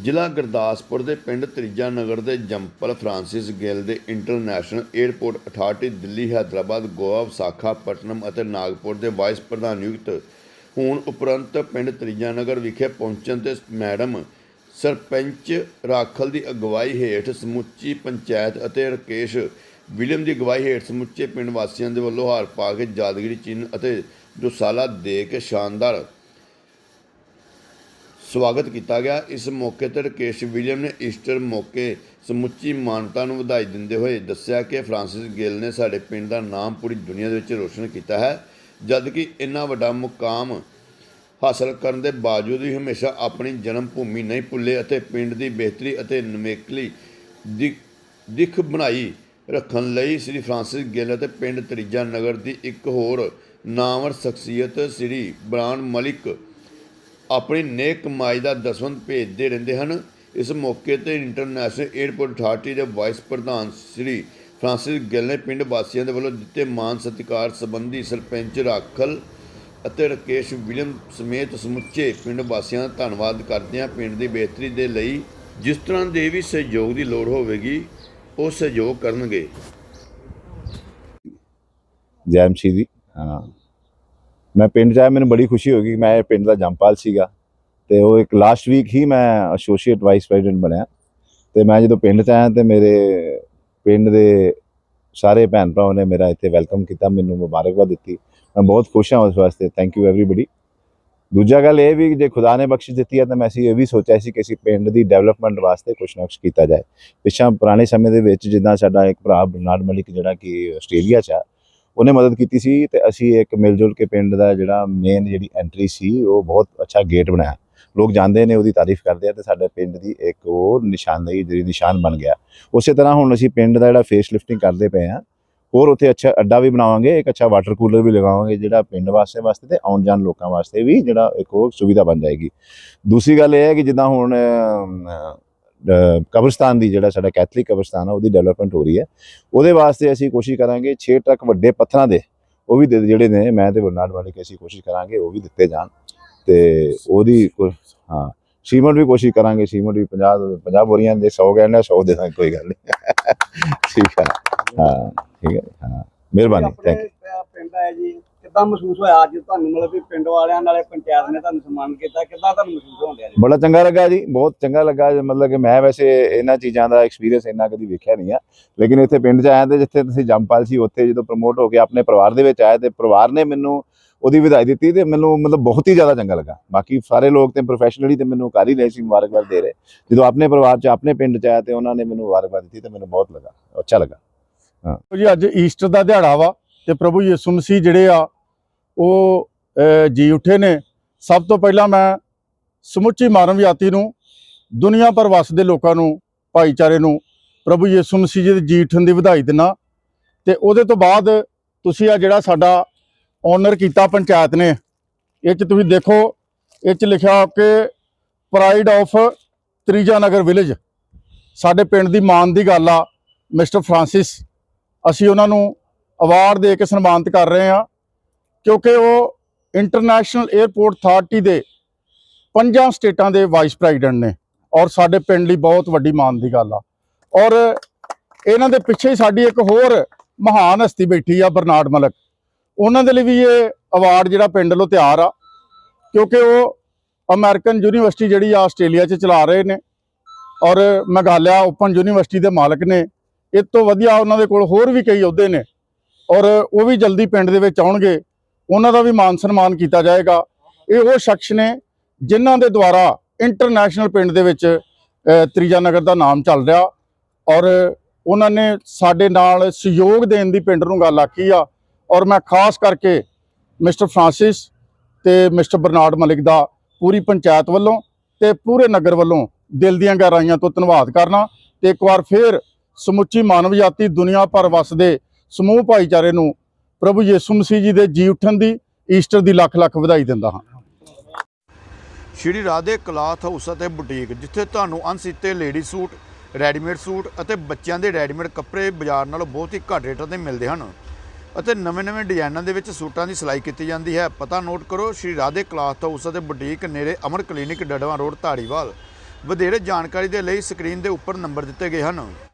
ਜ਼ਿਲ੍ਹਾ ਗੁਰਦਾਸਪੁਰ ਦੇ ਪਿੰਡ ਤ੍ਰਿਜਾ ਨਗਰ ਦੇ ਜੰਪਲ ਫਰਾਂਸਿਸ ਗਿੱਲ ਦੇ international airport authority Delhi, Hyderabad, Goa, Visakhapatnam ਅਤੇ ਨਾਗਪੁਰ ਦੇ ਵਾਈਸ ਪ੍ਰਧਾਨ ਨਿਯੁਕਤ ਹੋਣ ਉਪਰੰਤ ਪਿੰਡ ਤ੍ਰਿਜਾ ਨਗਰ ਵਿਖੇ ਪਹੁੰਚਣ ਤੇ ਮੈਡਮ ਸਰਪੰਚ ਰਾਖਲ ਦੀ ਅਗਵਾਈ ਹੇਠ ਸਮੁੱਚੀ ਪੰਚਾਇਤ ਅਤੇ ਰਕੇਸ਼ ਵਿਲੀਅਮ ਦੀ ਅਗਵਾਈ ਹੇਠ ਸਮੁੱਚੇ ਪਿੰਡ ਵਾਸੀਆਂ ਦੇ ਵੱਲੋਂ ਹਾਰ ਪਾ ਕੇ ਯਾਦਗਾਰੀ ਚਿੰਨ੍ਹ ਅਤੇ ਦੁਸਾਲਾ ਦੇ ਕੇ ਸ਼ਾਨਦਾਰ ਸਵਾਗਤ ਕੀਤਾ ਗਿਆ। ਇਸ ਮੌਕੇ ਤੇ ਰਕੇਸ਼ ਵਿਲੀਅਮ ਨੇ ਈਸਟਰ ਮੌਕੇ ਸਮੁੱਚੀ ਮਾਨਤਾ ਨੂੰ ਵਧਾਈ ਦਿੰਦੇ ਹੋਏ ਦੱਸਿਆ ਕਿ ਫਰਾਂਸਿਸ ਗਿੱਲ ਨੇ ਸਾਡੇ ਪਿੰਡ ਦਾ ਨਾਮ ਪੂਰੀ ਦੁਨੀਆ ਦੇ ਵਿੱਚ ਰੋਸ਼ਨ ਕੀਤਾ ਹੈ ਜਦ ਕਿ ਇੰਨਾ ਵੱਡਾ ਮੁਕਾਮ ਹਾਸਲ ਕਰਨ ਦੇ ਬਾਵਜੂਦ ਵੀ ਹਮੇਸ਼ਾ ਆਪਣੀ ਜਨਮ ਭੂਮੀ ਨਹੀਂ ਭੁੱਲੇ ਅਤੇ ਪਿੰਡ ਦੀ ਬਿਹਤਰੀ ਅਤੇ ਨਵੇਕਲੀ ਦੀ ਦਿੱਖ ਬਣਾਈ ਰੱਖਣ ਲਈ ਸ੍ਰੀ ਫਰਾਂਸਿਸ ਗਿੱਲ ਅਤੇ ਪਿੰਡ ਤਰੀਜਾ ਨਗਰ ਦੀ ਇੱਕ ਹੋਰ ਨਾਮਵਰ ਸ਼ਖਸੀਅਤ ਸ੍ਰੀ ਬਰਾਨ ਮਲਿਕ ਆਪਣੀ ਨੇਕ ਕਮਾਈ ਦਾ ਦਸਵੰਧ ਭੇਜਦੇ ਰਹਿੰਦੇ ਹਨ। ਇਸ ਮੌਕੇ ਤੇ ਇੰਟਰਨੈਸ਼ਨਲ 에ਅਰਪੋਰਟ ਅਥਾਰਟੀ ਦੇ ਵਾਈਸ ਪ੍ਰਧਾਨ ਸ੍ਰੀ ਫਰਾਂਸਿਸ ਗਿੱਲ ਨੇ ਪਿੰਡ ਵਾਸੀਆਂ ਦੇ ਵੱਲੋਂ ਦਿੱਤੇ ਮਾਨ ਸਤਿਕਾਰ ਸੰਬੰਧੀ ਸਰਪੰਚ ਰਾਖਲ ਅਤੇ ਰਕੇਸ਼ ਵਿਲੀਅਮ ਸਮੇਤ ਸਮੁੱਚੇ ਪਿੰਡ ਵਾਸੀਆਂ ਦਾ ਧੰਨਵਾਦ ਕਰਦਿਆਂ ਪਿੰਡ ਦੀ ਬਿਹਤਰੀ ਦੇ ਲਈ ਜਿਸ ਤਰ੍ਹਾਂ ਦੇ ਵੀ ਸਹਿਯੋਗ ਦੀ ਲੋੜ ਹੋਵੇਗੀ, ਉਹ ਸਹਿਯੋਗ ਕਰਨਗੇ। ਜੈਮ ਦੀ, ਹਾਂ। ਮੈਂ ਪਿੰਡ 'ਚ ਆਇਆ ਮੈਨੂੰ ਬੜੀ ਖੁਸ਼ੀ ਹੋ ਗਈ ਮੈਂ ਪਿੰਡ ਦਾ ਜੰਪਾਲ ਸੀਗਾ ਤੇ ਉਹ ਇੱਕ ਲਾਸਟ ਵੀਕ ਹੀ ਮੈਂ ਐਸੋਸੀਏਟ ਵਾਈਸ ਪ੍ਰੈਜ਼ੀਡੈਂਟ ਬਣਿਆ ਤੇ ਮੈਂ ਜਦੋਂ ਪਿੰਡ 'ਚ ਆਇਆ ਤੇ ਮੇਰੇ ਪਿੰਡ ਦੇ ਸਾਰੇ ਭੈਣ ਭਰਾਵਾਂ ਨੇ ਮੇਰਾ ਇੱਥੇ ਵੈਲਕਮ ਕੀਤਾ, ਮੈਨੂੰ ਮੁਬਾਰਕਬਾਦ ਦਿੱਤੀ। ਮੈਂ ਬਹੁਤ ਖੁਸ਼ ਹਾਂ ਉਸ ਵਾਸਤੇ ਥੈਂਕ ਯੂ ਐਵਰੀਬਡੀ ਦੂਜਾ ਗੱਲ ਇਹ ਵੀ ਜੇ ਖੁਦਾ ਨੇ ਬਖਸ਼ਿਸ਼ ਦਿੱਤੀ ਹੈ ਤਾਂ ਮੈਂ ਅਸੀਂ ਇਹ ਵੀ ਸੋਚਿਆ ਸੀ ਕਿ ਅਸੀਂ ਪਿੰਡ ਦੀ ਡਿਵੈਲਪਮੈਂਟ ਵਾਸਤੇ ਕੁਛ ਨਾ ਕੁਛ ਕੀਤਾ ਜਾਏ। ਪਿਛਾਂ ਪੁਰਾਣੇ ਸਮੇਂ ਦੇ ਵਿੱਚ ਜਿੱਦਾਂ ਸਾਡਾ ਇੱਕ ਭਰਾ ਬਰਨਾਰਡ ਮਲਿਕ ਜਿਹੜਾ ਕਿ ਆਸਟ੍ਰੇਲੀਆ 'ਚ ਆ ਉਹਨੇ ਮਦਦ ਕੀਤੀ ਸੀ ਤੇ ਅਸੀਂ ਇੱਕ ਮਿਲ ਜੁਲ ਕੇ ਪਿੰਡ ਦਾ ਜਿਹੜਾ ਮੇਨ ਜਿਹੜੀ ਐਂਟਰੀ ਸੀ, ਉਹ ਬਹੁਤ ਅੱਛਾ ਗੇਟ ਬਣਾਇਆ। ਲੋਕ ਜਾਂਦੇ ਨੇ, ਉਹਦੀ ਤਾਰੀਫ ਕਰਦੇ ਆ ਤੇ ਸਾਡੇ ਪਿੰਡ ਦੀ ਇੱਕ ਉਹ ਨਿਸ਼ਾਨਦੇਹੀ ਜਿਹੜੀ ਨਿਸ਼ਾਨ ਬਣ ਗਿਆ। ਉਸੇ ਤਰ੍ਹਾਂ ਹੁਣ ਅਸੀਂ ਪਿੰਡ ਦਾ ਜਿਹੜਾ ਫੇਸ ਲਿਫਟਿੰਗ ਕਰਦੇ ਪਏ ਆ ਹੋਰ ਉੱਥੇ ਅੱਛਾ ਅੱਡਾ ਵੀ ਬਣਾਵਾਂਗੇ, ਇੱਕ ਅੱਛਾ ਵਾਟਰ ਕੂਲਰ ਵੀ ਲਗਾਵਾਂਗੇ, ਜਿਹੜਾ ਪਿੰਡ ਵਾਸਤੇ ਵਾਸਤੇ ਤੇ ਆਉਣ ਜਾਣ ਲੋਕਾਂ ਵਾਸਤੇ ਵੀ ਜਿਹੜਾ ਇੱਕ ਉਹ ਸੁਵਿਧਾ ਬਣ ਜਾਏਗੀ। ਦੂਸਰੀ ਗੱਲ ਇਹ ਹੈ ਕਿ ਜਿੱਦਾਂ ਹੁਣ ਕਬਰਸਤਾਨ ਦੀ ਜਿਹੜਾ ਸਾਡਾ ਕੈਥਲਿਕ ਕਬਰਸਤਾਨ ਆ ਉਹਦੀ ਡਿਵੈਲਪਮੈਂਟ ਹੋ ਰਹੀ ਹੈ। ਉਹਦੇ ਵਾਸਤੇ ਅਸੀਂ ਕੋਸ਼ਿਸ਼ ਕਰਾਂਗੇ 6 ਟਰੱਕ ਵੱਡੇ ਪੱਥਰਾਂ ਦੇ ਉਹ ਵੀ ਦੇ- ਜਿਹੜੇ ਨੇ ਮੈਂ ਤੇ ਬਰਨਾਰਡ ਵਾਲੇ ਕਿ ਅਸੀਂ ਕੋਸ਼ਿਸ਼ ਕਰਾਂਗੇ ਉਹ ਵੀ ਦਿੱਤੇ ਜਾਣ। ਤੇ ਉਹਦੀ ਹਾਂ ਸੀਮੈਂਟ ਵੀ ਕੋਸ਼ਿਸ਼ ਕਰਾਂਗੇ ਸੀਮੈਂਟ ਵੀ 50 50 ਬੋਰੀਆਂ ਦੇ 100 ਗਏ ਨੇ 100 ਦੇ ਕੋਈ ਗੱਲ ਨਹੀਂ ਠੀਕ ਹੈ। ਹਾਂ ਠੀਕ ਹੈ। ਹਾਂ ਮਿਹਰਬਾਨੀ ਥੈਂਕ ਅਹ ਪਿੰਡ ਹੈ ਜੀ ਕਿੱਦਾਂ ਮਹਿਸੂਸ ਹੋਇਆ ਅੱਜ ਤੁਹਾਨੂੰ? ਮਤਲਬ ਵੀ ਪਿੰਡ ਵਾਲਿਆਂ ਨਾਲੇ ਪੰਚਾਇਤ ਨੇ ਤੁਹਾਨੂੰ ਸਨਮਾਨ ਕੀਤਾ ਕਿੱਦਾਂ ਤੁਹਾਨੂੰ ਮਹਿਸੂਸ ਹੋਣ ਡਿਆ ਜੀ? ਬੜਾ ਚੰਗਾ ਲੱਗਾ ਜੀ ਬਹੁਤ ਚੰਗਾ ਲੱਗਾ ਮਤਲਬ ਕਿ ਮੈਂ ਵੈਸੇ ਇਹਨਾਂ ਚੀਜ਼ਾਂ ਦਾ ਐਕਸਪੀਰੀਅੰਸ ਇੰਨਾ ਕਦੀ ਵੇਖਿਆ ਨਹੀਂ ਆ। ਲੇਕਿਨ ਇੱਥੇ ਪਿੰਡ 'ਚ ਆਇਆ ਤੇ ਜਿੱਥੇ ਤੁਸੀਂ ਜੰਪਾਲ ਸੀ ਉੱਥੇ ਜਦੋਂ ਪ੍ਰਮੋਟ ਹੋ ਕੇ ਆਪਣੇ ਪਰਿਵਾਰ ਦੇ ਵਿੱਚ ਆਏ ਤੇ ਪਰਿਵਾਰ ਨੇ ਮੈਨੂੰ ਉਹਦੀ ਵਧਾਈ ਦਿੱਤੀ ਤੇ ਮੈਨੂੰ ਮਤਲਬ ਬਹੁਤ ਹੀ ਜ਼ਿਆਦਾ ਚੰਗਾ ਲੱਗਾ। ਬਾਕੀ ਸਾਰੇ ਲੋਕ ਤੇ ਪ੍ਰੋਫੈਸ਼ਨਲੀ ਤੇ ਮੈਨੂੰ ਕਰ ਹੀ ਰਹੇ ਸੀ ਮੁਬਾਰਕਬਾਦ ਦੇ ਰਹੇ। ਜਦੋਂ ਆਪਣੇ ਪਰਿਵਾਰ 'ਚ ਆਪਣੇ ਪਿੰਡ 'ਚ ਆਇਆ ਤੇ ਉਹਨਾਂ ਨੇ ਮੈਨੂੰ ਮੁਬਾਰਕਬਾਦ ਦਿੱਤੀ ਤੇ ਮੈਨੂੰ ਬਹੁਤ ਲੱਗਾ ਅੱਛਾ ਲੱਗਾ। ਜੀ ਅੱਜ ਈਸਟਰ ਦਾ ਦਿਹਾੜਾ ਵਾ। ਤੇ ਪ੍ਰਭੂ ਯਿਸੂ ਮਸੀਹ ਜਿਹੜੇ ਆ, ਉਹ ਜੀ ਉੱਠੇ ਨੇ। ਸਭ ਤੋਂ ਪਹਿਲਾਂ ਮੈਂ ਸਮੁੱਚੀ ਮਾਨਵ ਜਾਤੀ ਨੂੰ, ਦੁਨੀਆ ਭਰ ਵਸਦੇ ਲੋਕਾਂ ਨੂੰ, ਭਾਈਚਾਰੇ ਨੂੰ, ਪ੍ਰਭੂ ਯਿਸੂ ਮਸੀਹ ਜੀ ਦੇ ਜੀ ਉੱਠਣ ਦੀ ਵਧਾਈ ਦਿੰਦਾ। ਤੇ ਉਹਦੇ ਤੋਂ ਬਾਅਦ ਤੁਸੀਂ ਆ ਜਿਹੜਾ ਸਾਡਾ ਓਨਰ ਕੀਤਾ ਪੰਚਾਇਤ ਨੇ, ਇਹ ਚ ਤੁਸੀਂ ਦੇਖੋ, ਇਹ ਚ ਲਿਖਿਆ ਕਿ pride of Trija Nagar village ਸਾਡੇ ਪਿੰਡ ਦੀ ਮਾਣ ਦੀ ਗੱਲ ਆ, ਮਿਸਟਰ ਫਰਾਂਸਿਸ। ਅਸੀਂ ਉਹਨਾਂ ਨੂੰ ਅਵਾਰਡ ਦੇ ਕੇ ਸਨਮਾਨਿਤ ਕਰ ਰਹੇ ਹਾਂ, ਕਿਉਂਕਿ ਉਹ ਇੰਟਰਨੈਸ਼ਨਲ 에ਅਰਪੋਰਟ ਅਥਾਰਟੀ ਦੇ ਪੰਜਾਂ ਸਟੇਟਾਂ ਦੇ ਵਾਈਸ ਪ੍ਰੈਜ਼ੀਡੈਂਟ ਨੇ ਔਰ ਸਾਡੇ ਪਿੰਡ ਲਈ ਬਹੁਤ ਵੱਡੀ ਮਾਣ ਦੀ ਗੱਲ ਆ। ਔਰ ਇਹਨਾਂ ਦੇ ਪਿੱਛੇ ਹੀ ਸਾਡੀ ਇੱਕ ਹੋਰ ਮਹਾਨ ਹਸਤੀ ਬੈਠੀ ਆ ਬਰਨਾਰਡ ਮਲਕ। ਉਹਨਾਂ ਦੇ ਲਈ ਵੀ ਇਹ ਅਵਾਰਡ ਜਿਹੜਾ ਪਿੰਡ ਵੱਲੋਂ ਤਿਆਰ ਆ, ਕਿਉਂਕਿ ਉਹ ਅਮਰੀਕਨ ਯੂਨੀਵਰਸਿਟੀ ਜਿਹੜੀ ਆ ਆਸਟ੍ਰੇਲੀਆ 'ਚ ਚਲਾ ਰਹੇ ਨੇ ਔਰ ਮੇਘਾਲਿਆ ਓਪਨ ਯੂਨੀਵਰਸਿਟੀ ਦੇ ਮਾਲਕ ਨੇ। ਇਹ ਤੋਂ ਵਧੀਆ ਉਹਨਾਂ ਦੇ ਕੋਲ ਹੋਰ ਵੀ ਕਈ ਅਹੁਦੇ ਨੇ। ਔਰ ਉਹ ਵੀ ਜਲਦੀ ਪਿੰਡ ਦੇ ਵਿੱਚ ਆਉਣਗੇ, ਉਹਨਾਂ ਦਾ ਵੀ ਮਾਨ ਸਨਮਾਨ ਕੀਤਾ ਜਾਏਗਾ। ਇਹ ਉਹ ਸ਼ਖਸ ਨੇ ਜਿਨ੍ਹਾਂ ਦੇ ਦੁਆਰਾ ਇੰਟਰਨੈਸ਼ਨਲ ਪਿੰਡ ਦੇ ਵਿੱਚ ਤ੍ਰਿਜਾ ਨਗਰ ਦਾ ਨਾਮ ਚੱਲ ਰਿਹਾ। ਔਰ ਉਹਨਾਂ ਨੇ ਸਾਡੇ ਨਾਲ ਸਹਿਯੋਗ ਦੇਣ ਦੀ ਪਿੰਡ ਨੂੰ ਗੱਲ ਆਖੀ ਆ। ਔਰ ਮੈਂ ਖਾਸ ਕਰਕੇ ਮਿਸਟਰ ਫ੍ਰਾਂਸਿਸ ਤੇ ਮਿਸਟਰ ਬਰਨਾਰਡ ਮਲਿਕ ਦਾ ਪੂਰੀ ਪੰਚਾਇਤ ਵੱਲੋਂ ਤੇ ਪੂਰੇ ਨਗਰ ਵੱਲੋਂ ਦਿਲ ਦੀਆਂ ਗਹਿਰਾਈਆਂ ਤੋਂ ਧੰਨਵਾਦ ਕਰਨਾ। ਤੇ ਇੱਕ ਵਾਰ ਫੇਰ ਸਮੁੱਚੀ ਮਾਨਵ ਜਾਤੀ ਦੁਨੀਆ ਭਰ ਵਸਦੇ ਸਮੂਹ ਭਾਈਚਾਰੇ ਨੂੰ ਪ੍ਰਭੂ ਯਿਸੂ ਮਸੀਹ ਜੀ ਦੇ ਜੀ ਉੱਠਣ ਦੀ, ਈਸਟਰ ਦੀ ਲੱਖ ਲੱਖ ਵਧਾਈ ਦਿੰਦਾ ਹਾਂ। ਸ਼੍ਰੀ ਰਾਧੇ ਕਲਾਥ ਹਾਊਸ ਅਤੇ ਬੁਟੀਕ, ਜਿੱਥੇ ਤੁਹਾਨੂੰ ਅਣਸੀਤੇ ਲੇਡੀ ਸੂਟ, ਰੈਡੀਮੇਡ ਸੂਟ ਅਤੇ ਬੱਚਿਆਂ ਦੇ ਰੈਡੀਮੇਡ ਕੱਪੜੇ ਬਾਜ਼ਾਰ ਨਾਲੋਂ ਬਹੁਤ ਹੀ ਘੱਟ ਰੇਟਾਂ ਤੇ ਮਿਲਦੇ ਹਨ ਅਤੇ ਨਵੇਂ-ਨਵੇਂ ਡਿਜ਼ਾਈਨਾਂ ਦੇ ਵਿੱਚ ਸੂਟਾਂ ਦੀ ਸਿਲਾਈ ਕੀਤੀ ਜਾਂਦੀ ਹੈ। ਪਤਾ ਨੋਟ ਕਰੋ, ਸ਼੍ਰੀ ਰਾਧੇ ਕਲਾਥ ਹਾਊਸ ਅਤੇ ਬੁਟੀਕ ਨੇੜੇ ਅਮਰ ਕਲੀਨਿਕ ਡੜਵਾ ਰੋਡ, ਧਾਰੀਵਾਲ। ਵਧੇਰੇ ਜਾਣਕਾਰੀ ਦੇ ਲਈ ਸਕਰੀਨ ਦੇ ਉੱਪਰ ਨੰਬਰ ਦਿੱਤੇ ਗਏ ਹਨ।